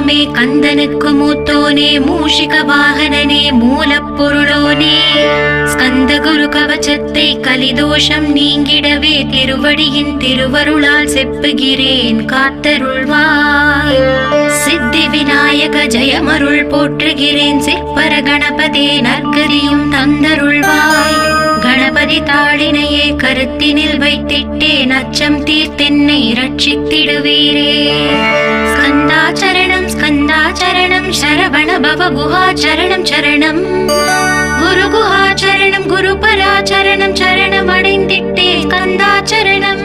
ராமே கந்தனுக்கு மூத்தோனே மூஷிக வாகனனே மூலப்பொருளோனே. ஸ்கந்த குரு கவச்சத்தை கலிதோஷம் நீங்கிடவே திருவடியின் திருவருளால் செப்புகிறேன் காத்தருள்வாய். சித்தி விநாயக ஜெயமருள் போற்றுகிறேன் சிற்பர கணபதே நற்கரியும் தந்தருள்வாய். கணபதி தாளினையே கருத்தினில் வைத்திட்டேன். அச்சம் தீர்த்தென்னை ரட்சித்திடுவீரே ஸ்கந்தாச்சரணம் ஸ்கந்தாச்சரணம் சரவண பவ குஹாச்சரணம் சரணம். குரு குஹாச்சரணம் குரு பராச்சரணம் சரணம் அடைந்திட்டே ஸ்கந்தாச்சரணம்.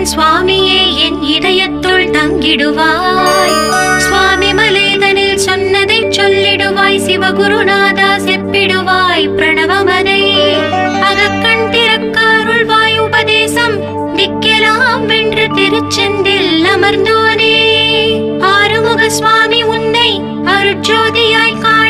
தேவன் சுவாமியே என் இதயத்துள் தங்கிடுவாய். சுவாமி மலேதனில் சொன்னதை சொல்லிடுவாய் சிவகுருநாதா செப்பிடுவாய் பிரணவமனை. அகக்கண் திறக்க அருள்வாய் உபதேசம் திக்கெல்லாம் வென்று திருச்செந்தில் அமர்ந்தோனே. ஆறுமுக சுவாமி உன்னை அருட்சோதியாய் காண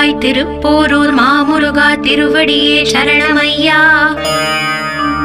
வந்தருள்வாய் திருப்போரூர் மாமுருகா திருவடியே சரணமையா.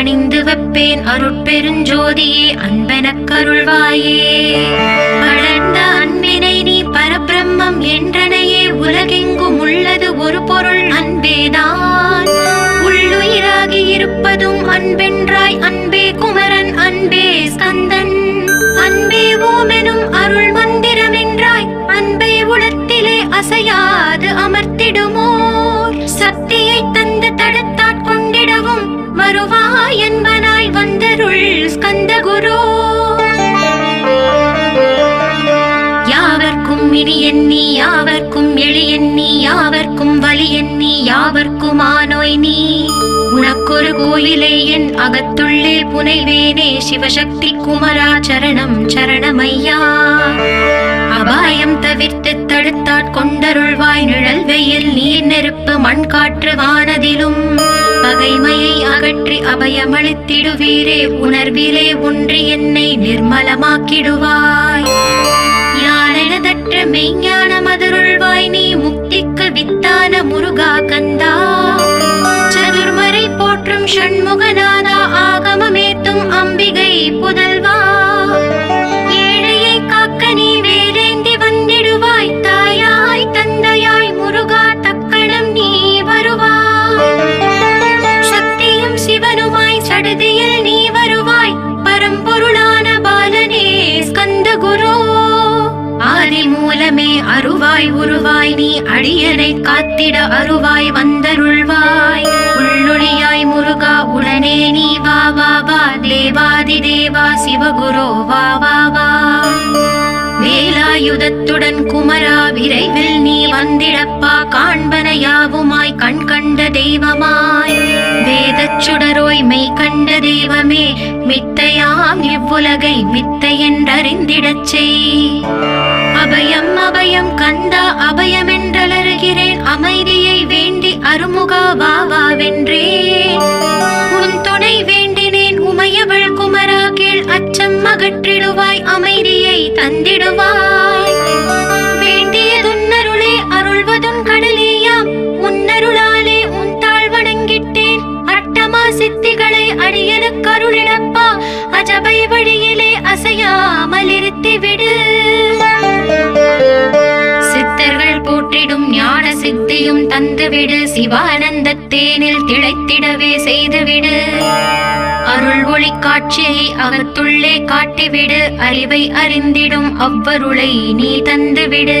பணிந்து வைப்பேன் அருட்பெருஞ்சோதியே அன்பன கருள்வாயே. வளர்ந்த அன்பினை நீ பரபிரம்மம் என்றனையே உலகெங்கும் உள்ளது ஒரு பொருள் அன்பேதான் உள்ளுயிராகி இருப்பதும் அன்பென்றாய் அன்பே குமரன் அன்பே ஸ்கந்தன். அன்பே ஓமெனும் அருள் மந்திரம் என்றாய் அன்பை உளத்திலே அசையாது அமர்த்திடுமோ சக்தியை தந்து தடுத்தாட் கொண்டிடவும் வருவாய் என்பனாய் வந்தருள் ஸ்கந்த குரு யாவர்க்கும் இனி எண்ணி யாவர்க்கும் எளி எண்ணி யாவர்க்கும் வலி எண்ணி யாவர்க்கும் ஆனோய் நீ. உனக்கொரு கோயிலே என் அகத்துள்ளே புனைவேனே சிவசக்தி குமரா சரணம் சரணமையா. அபாயம் தவிர்த்து தடுத்தாட் கொண்டருள்வாய். நிழல் வெயில் நீர் நெருப்பு மண் காற்று வானதிலும் பகைமையை அகற்றி அபயமளித்திடுவீரே. உணர்விலே ஒன்று என்னை நிர்மலமாக்கிடுவாய். யானெனதற்ற மெய்ஞான மதுருள்வாய். நீ முக்திக்கு வித்தான முருகா கந்தா. சதுர்மறை போற்றும் ஷண்முகநாதா. ஆகமமேத்தும் அம்பிகை புதல்வா. மூலமே அருவாய் உருவாய் நீ அடியனை காத்திட அருவாய் வந்தருள்வாய். உள்ளொளியாய் முருகா உடனே நீ வா வா வா. தேவாதி தேவா சிவகுரு வா வா வா. வேலாயுதத்துடன் குமரா விரைவில் நீ வந்திடப்பா. காண்ப யாவுமாய் கண் கண்ட தெய்வமாய் வேதச் சுடரோய் மெய் கண்ட தெய்வமே மித்தையாம் இவ்வுலகை மித்தை என்றறிந்திடச் செய். அபயம் அபயம் கந்தா அபயம் என்றலருகிறேன் அமைதியை வேண்டி அருமுகா வா வென்றேன். உன் துணை வேண்டினேன் உமையவள் குமரா கீழ் அச்சம் அகற்றிடுவாய் அமைதியை தந்திடுவாய். வேண்டிய சித்திகளை அடியனுக்கு அருளிடப்பா அஜபை வழியிலே அசையாமல் இருத்தி விடு. சித்தர்கள் போற்றிடும் ஞான சித்தியும் தந்துவிடு சிவானந்த தேனில் திளைத்திடவே செய்துவிடு அருள் ஒளி காட்சியை அகத்துள்ளே காட்டிவிடு அறிவை அறிந்திடும் அவ்வருளை நீ தந்துவிடு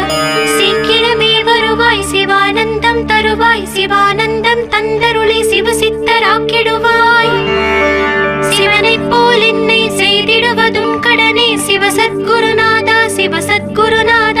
சிவானந்தம் தந்தருளி சிவசித்தராக்கிடுவாய். சிவனைப் போல் என்னை செய்திடுவதும் கடனே சிவசத்குருநாதா சிவசத்குருநாதா.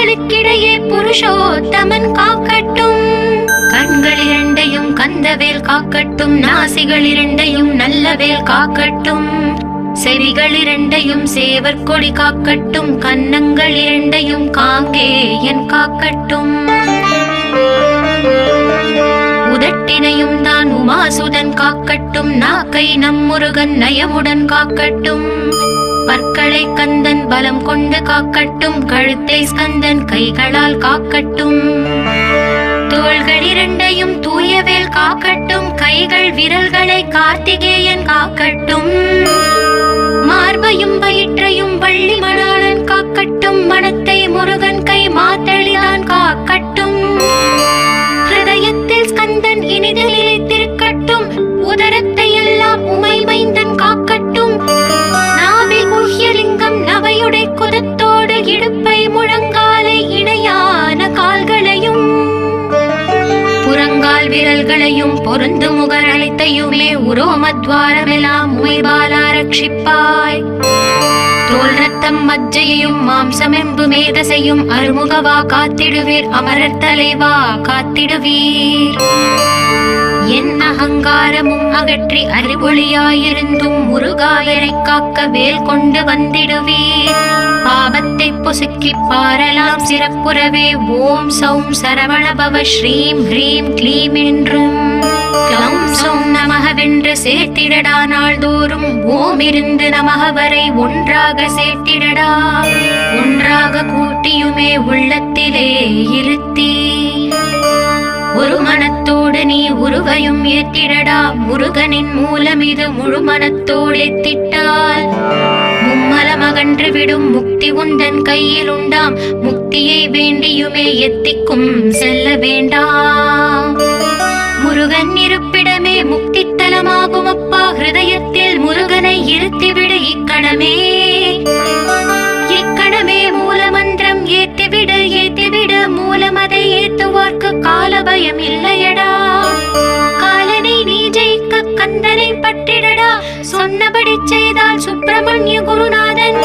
கண்களுக்கிடையே புருஷோத்தமன் காக்கட்டும். கண்கள் இரண்டையும் கந்தவேல் காக்கட்டும். நாசிகள் இரண்டையும் நல்லவேல் காக்கட்டும். செவிகள் இரண்டையும் சேவற்கொடி காக்கட்டும். கன்னங்கள் இரண்டையும் காங்கேயன் காக்கட்டும். உதட்டினையும் தான் உமாசுதன் காக்கட்டும். நாக்கை நம்முருகன் நயமுடன் காக்கட்டும். பற்களை கந்தன் பலம் கொண்டு காக்கட்டும். கழுத்தை ஸ்கந்தன் கைகளால் காக்கட்டும். தோள்கள் இரண்டையும் தூயவேல் காக்கட்டும். கைகள் விரல்களை கார்த்திகேயன் காக்கட்டும். மார்பையும் வயிற்றையும் வள்ளி மணாளன் காக்கட்டும். மனத்தை முருகன் கை மாத்தளிதான் காக்கட்டும். ஹிருதயத்தில் ஸ்கந்தன் இனிதலில் உந்து முகர் அனைத்தையுமே உரோமத்வாரமெல்லாம் உமைபாலா ரட்சிப்பாய். தோல் ரத்தம் மஜ்ஜையையும் மாம்சமெம்பு மேதசையும் அருமுகவா காத்திடுவீர் அமரர் தலைவா காத்திடுவீர். என் அகங்காரமும் அகற்றி அறிவொளியாயிருந்தும் முருகாயனை காக்க வேல் கொண்டு வந்திடுவீர். பாவத்தை பொசுக்கி பாரலாம் சிறப்புறவே ஓம் சௌம் சரவணபவ ஸ்ரீம் ஹ்ரீம் க்ளீம் என்றும். சௌம் நமகவென்று சேர்த்திடடா நாள்தோறும் ஓம் இருந்து நமக வரை ஒன்றாக சேர்த்திடடா. ஒன்றாக கூட்டியுமே உள்ளத்திலே இருத்தி ஒரு மனத்தோடு நீ உருவையும் ஏத்திடடா. முருகனின் மூலம் இது முழு மனத்தோடு எத்திட்டால். மும்மலம் அகன்று விடும் முக்தி உந்தன் கையில் உண்டாம் முக்தியை வேண்டியுமே எத்திக்கும் செல்ல வேண்டாம் முருகன் இருப்பிடமே முக்தி தலமாகும் அப்பா ஹிருதயத்தில் முருகனை இருத்திவிடு இக்கணமே. இக்கணமே மூலமந்திரம் ஏத்திவிடு ஏத்திவிடு. மூலமதை ஏத்துவார்க்கு கால பயம் இல்லையடா. கந்தனை பற்றிடடா. சொன்னபடி செய்தால் சுப்பிரமணிய குருநாதன்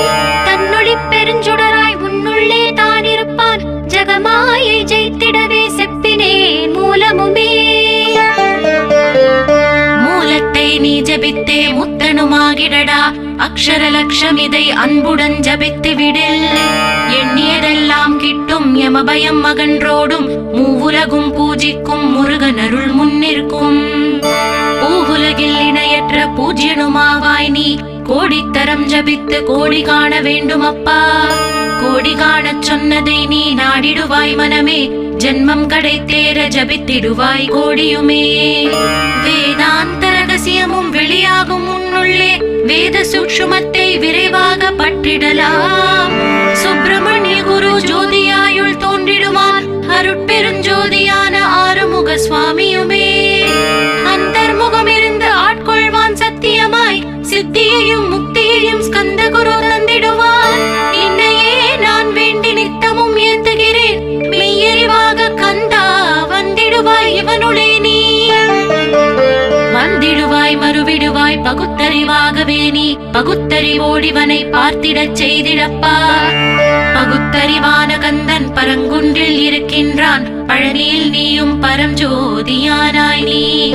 தன்னொழி பெருஞ்சுடராய் உன்னுள்ளே தான் இருப்பான் ஜகமாயை ஜெயித்திடவே செப்பினே மூலமுமே. மூலத்தை நீ ஜபித்தே முத்தனுமாகிடடா. அக்ஷர லட்சம் இதை அன்புடன் ஜபித்து விடில் எண்ணியதெல்லாம் கிட்டும் யமபயம் மகன்றோடும் மூவுலகும் பூஜிக்கும் முருகன் அருள் முன்னிற்கும் உலகில் இணையற்ற பூஜ்யனுமாவாய் நீ. கோடித்தரம் ஜபித்து கோடி காண வேண்டும் அப்பா. கோடி காணச் சொன்னதை நீ நாடிடுவாய் மனமே. ஜென்மம் கடை தேர ஜபித்திடுவாய் கோடியுமே. வேதாந்த ரகசியமும் வெளியாகும் உன்னுள்ளே. வேத சூக்ஷுமத்தை விரைவாக பற்றிடலாம். சுப்பிரமணிய குரு ஜோதியாயுள் தோன்றிடுவான் அருட்பெருஞ்சோதியான ஆறுமுக சுவாமியுமே சித்தியையும் முக்தியையும் ஸ்கந்த குரு தந்திடுவார் என்னையே நான் வேண்டி நித்தமும் ஏந்துகிறேன் மெய்யறிவாக கந்தா வந்திடுவாய் இவனுளே நீ. வந்திடுவாய் மறுவிடுவாய் பகுத்தறிவாகவே நீ. பகுத்தறிவோடிவனை பார்த்திடச் செய்திடப்பா. பகுத்தறிவான கந்தன் பரங்குன்றில் இருக்கின்றான். பழனியில் நீயும் பரஞ்சோதியானாய் நீ.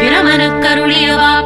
பிரமனுக்கருளியவா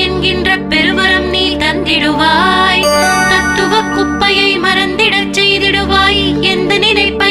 என்கின்ற பெருவரம் நீ தந்திடுவாய். தத்துவ குப்பையை மறந்திடச் செய்திடுவாய். எந்த நினைப்பை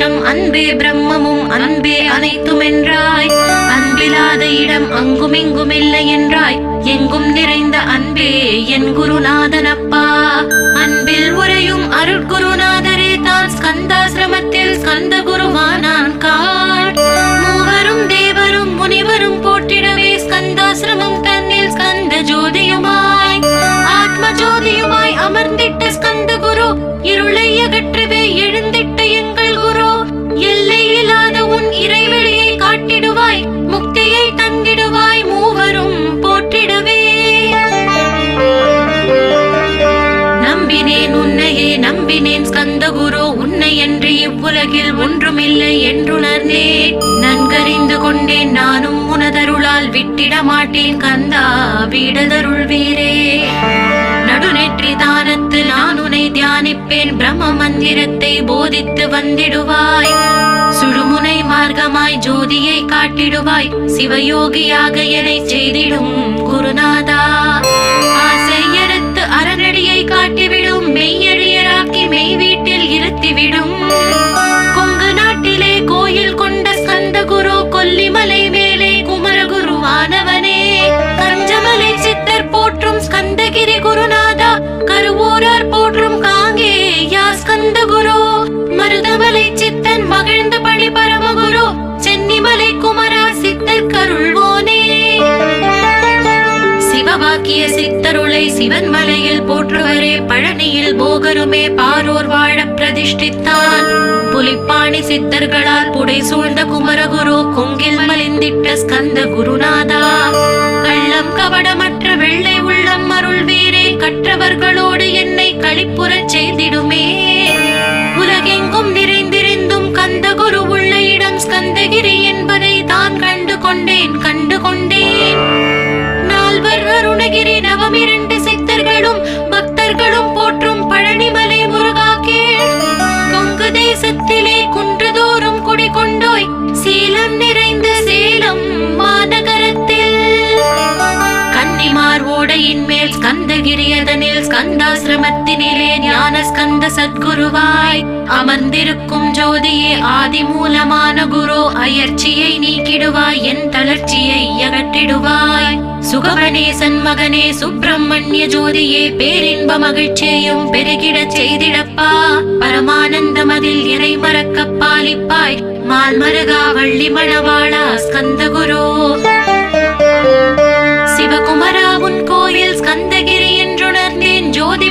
அன்பே அன்பே பிரம்மமும் அன்பே அனைத்தும் என்றாய் அன்பிலாத இடம் அங்கும் இங்கும் இல்லை என்றாய். எங்கும் நிறைந்த அன்பே என் குருநாதனப்பா. அன்பில் உரையும் அருட்குருநாதரே தான். ஸ்கந்தாசிரமத்தில் ஸ்கந்த குருவானான். போதித்து வந்திடுவாய் சுழுமுனை மார்க்கமாய் ஜோதியை காட்டிடுவாய். சிவயோகியாக என்னை செய்திடும் குருநாதா. ஆசை அறநடியை காட்டிவிடும் மெய்யழியராக்கி மெய் வீட்டில் இருத்திவிடும். கொங்கு நாட்டிலே கோயில் கொண்ட ஸ்கந்த குரு கொல்லிமலை மேலே குமரகுருவானவனே. கஞ்சமலை சித்தர் போற்றும் ஸ்கந்தகிரி குருநாதா. சிவவாக்கிய சித்தருளை சிவன் மலையில் போற்றுவரே. பழனியில் போகருமே பாரோர் வாழ பிரதிஷ்டித்தான். புலிப்பாணி சித்தர்களால் புடை சூழ்ந்த குமரகுரு கொங்கில் மலிந்திட்ட ஸ்கந்த குருநாதா. ஸ்கந்தாசிரமத்தினிலே ஞான ஸ்கந்த சத்குருவாய் அமர்ந்திருக்கும் ஜோதியே ஆதி மூலமான குரு அயர்ச்சியை நீக்கிடுவாய் என் தளர்ச்சியை அகற்றிடுவாய். சுகவனே சன்மகனே சுப்பிரமணிய ஜோதியே பேரின்ப மகிழ்ச்சியையும் பெருகிடச் செய்திடப்பா. பரமானந்தம் அதில் இறை மறக்க பாலிப்பாய் மால்மருகா வள்ளி மணவாளா ஸ்கந்த குரு. சிவகுமரா உன் கோயில் ஸ்கந்தகிரி என்றுணர்ந்தேன் ஜோதி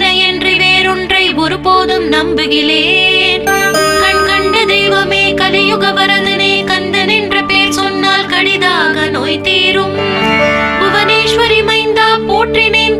ஒருபோதும் நம்புகிறேன். கண் கண்ட தெய்வமே கலியுக வரதனே கந்தன் என்ற பேர் சொன்னால் கடிதாக நோய் தீரும். புவனேஸ்வரி மைந்தா போற்றினேன்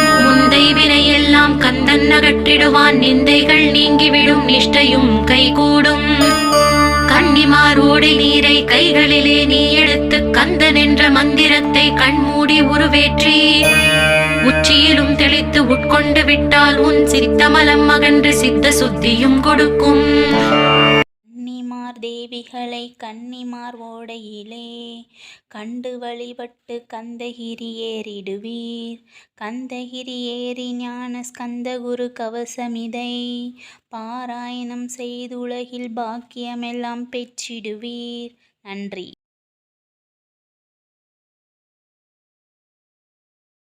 கண்ணகற்றிடுவான் நிந்தைகள் நீங்கிவிடும் நிஷ்டையும் கைகூடும். கன்னிமார் நீரை கைகளிலே நீ எடுத்து கந்தன் என்ற மந்திரத்தை கண்மூடி உருவேற்றி உச்சியிலும் தெளித்து உட்கொண்டு விட்டால் உன் சித்தமலம் அகன்று சித்த சுத்தியும் கொடுக்கும். தேவிகளை கன்னிமார் ஓடையிலே கண்டு வழிபட்டு கந்தகிரி ஏறிடுவீர். கந்தகிரி ஏறி ஞான ஸ்கந்தகுரு கவசமிதை பாராயணம் செய்துலகில் பாக்கியமெல்லாம் பெற்றிடுவீர். நன்றி.